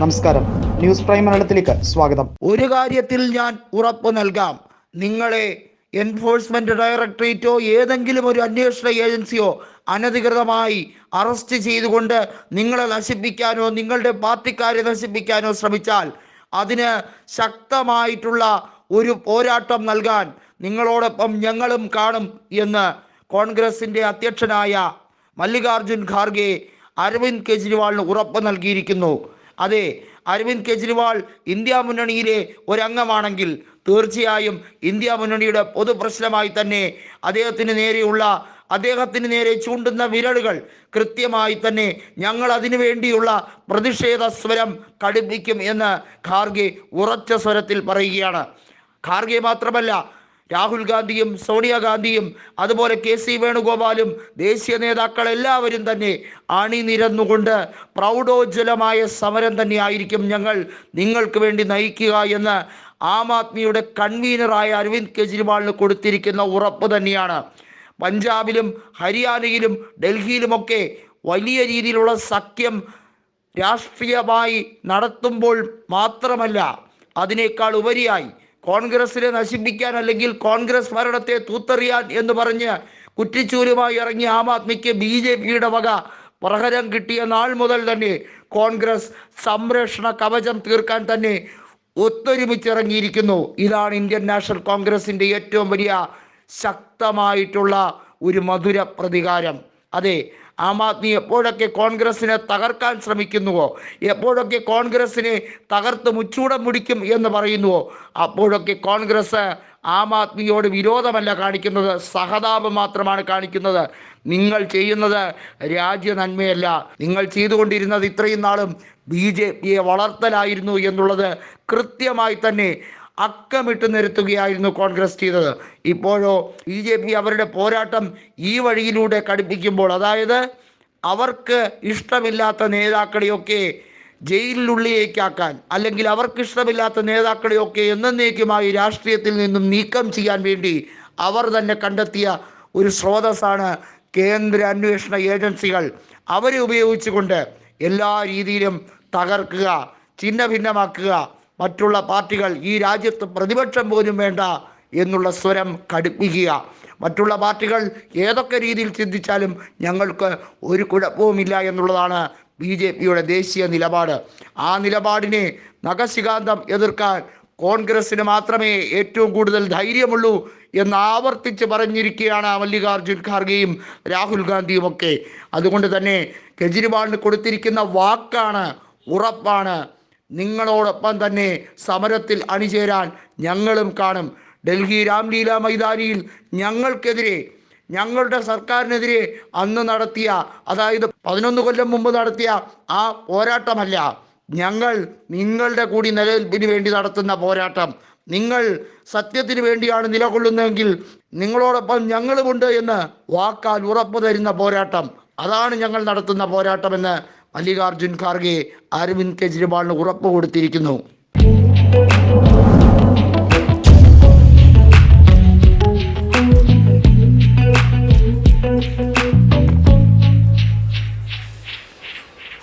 നമസ്കാരം. News prime മലയാളത്തിലേക്ക് സ്വാഗതം. ഒരു കാര്യത്തിൽ ഞാൻ ഉറപ്പ് നൽകാം. നിങ്ങളെ എൻഫോഴ്സ്മെന്റ് ഡയറക്ടറേറ്റോ ഏതെങ്കിലും ഒരു അന്വേഷണ ഏജൻസിയോ അനധികൃതമായി അറസ്റ്റ് ചെയ്തുകൊണ്ട് നിങ്ങളെ നശിപ്പിക്കാനോ നിങ്ങളുടെ പാർട്ടിക്കാരെ നശിപ്പിക്കാനോ ശ്രമിച്ചാൽ അതിന് ശക്തമായിട്ടുള്ള ഒരു പോരാട്ടം നൽകാൻ നിങ്ങളോടൊപ്പം ഞങ്ങളും കാണും എന്ന് കോൺഗ്രസിന്റെ അധ്യക്ഷനായ മല്ലികാർജുൻ ഖാർഗെ അരവിന്ദ് കെജ്രിവാളിന് ഉറപ്പ് നൽകിയിരിക്കുന്നു. അതെ അരവിന്ദ് കെജ്രിവാൾ ഇന്ത്യ മുന്നണിയിലെ ഒരംഗമാണെങ്കിൽ തീർച്ചയായും ഇന്ത്യ മുന്നണിയുടെ പൊതു പ്രശ്നമായി തന്നെ അദ്ദേഹത്തിന് നേരെയുള്ള അദ്ദേഹത്തിന് നേരെ ചൂണ്ടുന്ന വിരലുകൾ കൃത്യമായി തന്നെ ഞങ്ങൾ അതിനു വേണ്ടിയുള്ള പ്രതിഷേധ സ്വരം കടുപ്പിക്കും എന്ന് ഖാർഗെ ഉറച്ച സ്വരത്തിൽ പറയുകയാണ്. ഖാർഗെ മാത്രമല്ല രാഹുൽ ഗാന്ധിയും സോണിയാഗാന്ധിയും അതുപോലെ കെ സി വേണുഗോപാലും ദേശീയ നേതാക്കൾ എല്ലാവരും തന്നെ അണിനിരന്നുകൊണ്ട് പ്രൗഢോജ്വലമായ സമരം തന്നെ ആയിരിക്കും ഞങ്ങൾ നിങ്ങൾക്ക് വേണ്ടി നയിക്കുക എന്ന് ആം ആദ്മിയുടെ കൺവീനറായ അരവിന്ദ് കെജ്രിവാളിന് കൊടുത്തിരിക്കുന്ന ഉറപ്പ് തന്നെയാണ്. പഞ്ചാബിലും ഹരിയാനയിലും ഡൽഹിയിലുമൊക്കെ വലിയ രീതിയിലുള്ള സഖ്യം രാഷ്ട്രീയമായി നടത്തുമ്പോൾ മാത്രമല്ല അതിനേക്കാൾ ഉപരിയായി കോൺഗ്രസിനെ നശിപ്പിക്കാൻ അല്ലെങ്കിൽ കോൺഗ്രസ് ഭരണത്തെ തൂത്തെറിയാൻ എന്ന് പറഞ്ഞ് കുറ്റിച്ചൂരുമായി ഇറങ്ങിയ ആം ആദ്മിക്ക് ബി ജെ പിയുടെ വക പ്രഹരം കിട്ടിയ നാൾ മുതൽ തന്നെ കോൺഗ്രസ് സംരക്ഷണ കവചം തീർക്കാൻ തന്നെ ഒത്തൊരുമിച്ചിറങ്ങിയിരിക്കുന്നു. ഇതാണ് ഇന്ത്യൻ നാഷണൽ കോൺഗ്രസിന്റെ ഏറ്റവും വലിയ ശക്തമായിട്ടുള്ള ഒരു മധുര പ്രതികാരം. അതെ ആം ആദ്മി എപ്പോഴൊക്കെ കോൺഗ്രസിനെ തകർക്കാൻ ശ്രമിക്കുന്നുവോ? എപ്പോഴൊക്കെ കോൺഗ്രസിനെ തകർത്ത് മുച്ചൂടം മുടിക്കും എന്ന് പറയുന്നുവോ? അപ്പോഴൊക്കെ കോൺഗ്രസ് ആം ആദ്മിയോട് വിരോധമല്ല കാണിക്കുന്നത് സഹതാപം മാത്രമാണ് കാണിക്കുന്നത്. നിങ്ങൾ ചെയ്യുന്നത് രാജ്യ നന്മയല്ല. നിങ്ങൾ ചെയ്തുകൊണ്ടിരുന്നത് ഇത്രയും നാളും ബി ജെ പിയെ വളർത്തലായിരുന്നു എന്നുള്ളത് കൃത്യമായി തന്നെ അക്കമിട്ട് നിരത്തുകയായിരുന്നു കോൺഗ്രസ് ചെയ്തത്. ഇപ്പോഴോ ബി ജെ പി അവരുടെ പോരാട്ടം ഈ വഴിയിലൂടെ കടുപ്പിക്കുമ്പോൾ അതായത് അവർക്ക് ഇഷ്ടമില്ലാത്ത നേതാക്കളെയൊക്കെ ജയിലിനുള്ളിലേക്കാക്കാൻ അല്ലെങ്കിൽ അവർക്ക് ഇഷ്ടമില്ലാത്ത നേതാക്കളെയൊക്കെ എന്നേക്കുമായി രാഷ്ട്രീയത്തിൽ നിന്നും നീക്കം ചെയ്യാൻ വേണ്ടി അവർ തന്നെ കണ്ടെത്തിയ ഒരു സ്രോതസ്സാണ് കേന്ദ്ര അന്വേഷണ ഏജൻസികൾ. അവരെ ഉപയോഗിച്ചുകൊണ്ട് എല്ലാ രീതിയിലും തകർക്കുക ചിന്ന ഭിന്നമാക്കുക മറ്റുള്ള പാർട്ടികൾ ഈ രാജ്യത്ത് പ്രതിപക്ഷം പോലും വേണ്ട എന്നുള്ള സ്വരം കടുപ്പിക്കുക. മറ്റുള്ള പാർട്ടികൾ ഏതൊക്കെ രീതിയിൽ ചിന്തിച്ചാലും ഞങ്ങൾക്ക് ഒരു കുഴപ്പവുമില്ല എന്നുള്ളതാണ് ബി ജെ പിയുടെ ദേശീയ നിലപാട്. ആ നിലപാടിനെ നഖശികാന്തം എതിർക്കാൻ കോൺഗ്രസ്സിന് മാത്രമേ ഏറ്റവും കൂടുതൽ ധൈര്യമുള്ളൂ എന്ന് ആവർത്തിച്ച് പറഞ്ഞിരിക്കുകയാണ് മല്ലികാർജുൻ ഖാർഗെയും രാഹുൽ ഗാന്ധിയും ഒക്കെ. അതുകൊണ്ട് തന്നെ കെജ്രിവാളിന് കൊടുത്തിരിക്കുന്ന വാക്കാണ് ഉറപ്പാണ്. നിങ്ങളോടൊപ്പം തന്നെ സമരത്തിൽ അണിചേരാൻ ഞങ്ങളും കാണും. ഡൽഹി രാംലീല മൈതാനിയിൽ ഞങ്ങൾക്കെതിരെ ഞങ്ങളുടെ സർക്കാരിനെതിരെ അന്ന് നടത്തിയ അതായത് പതിനൊന്ന് കൊല്ലം മുമ്പ് നടത്തിയ ആ പോരാട്ടമല്ല ഞങ്ങൾ നിങ്ങളുടെ കൂടി നിലനിൽപ്പിന് വേണ്ടി നടത്തുന്ന പോരാട്ടം. നിങ്ങൾ സത്യത്തിന് വേണ്ടിയാണ് നിലകൊള്ളുന്നതെങ്കിൽ നിങ്ങളോടൊപ്പം ഞങ്ങളുമുണ്ട് എന്ന് വാക്കാൽ ഉറപ്പ് തരുന്ന പോരാട്ടം. അതാണ് ഞങ്ങൾ നടത്തുന്ന പോരാട്ടമെന്ന് മല്ലികാർജുൻ ഖാർഗെ അരവിന്ദ് കെജ്രിവാളിന് ഉറപ്പ് കൊടുത്തിരിക്കുന്നു.